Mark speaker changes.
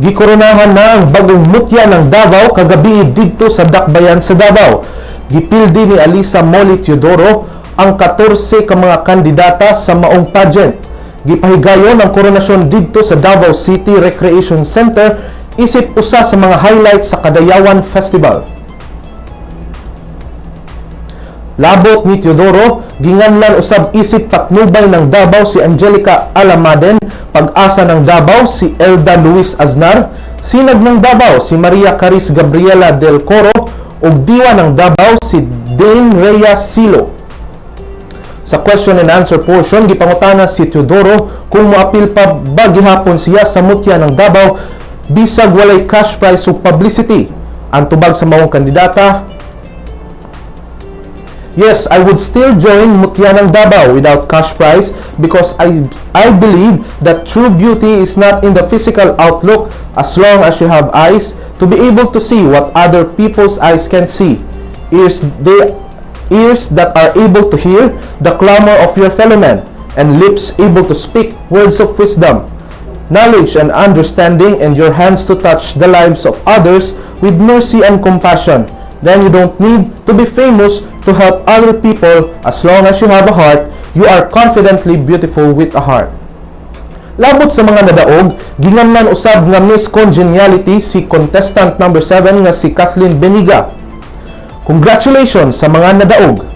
Speaker 1: Gikoronahan na ang bagong mutya ng Davao kagabi didto sa Dakbayan sa Davao. Gipildi ni Alisa Moli Teodoro ang 14 ka mga kandidata sa maong pageant. Gipahigayon ang koronasyon didto sa Davao City Recreation Center isip usa sa mga highlights sa Kadayawan Festival. Labot ni Teodoro, ginganlan usab isip patnubay ng Davao si Angelica Alamaden, pag-asa ng Davao si Elda Luis Aznar, sinag ng Davao si Maria Caris Gabriela Del Coro, ug diwa ng Davao si Dane Rhea Silo. Sa question and answer portion, gipangutana si Teodoro kung moapil pa ba gihapon siya sa mutya ng Davao bisag walay cash prize ug publicity. Ang tubag sa maong kandidata, Yes, I would still join Mutya ng Davao without cash prize because I I believe that true beauty is not in the physical outlook as long as you have eyes to be able to see what other people's eyes can see. Ears they ears that are able to hear the clamor of your fellow men and lips able to speak words of wisdom. Knowledge and understanding and your hands to touch the lives of others with mercy and compassion. Then you don't need to be famous to help other people as long as you have a heart, you are confidently beautiful with a heart. Labot sa mga nadaog, gingamnan usab nga Miss Congeniality si contestant number 7 nga si Kathleen Beniga. Congratulations sa mga nadaog.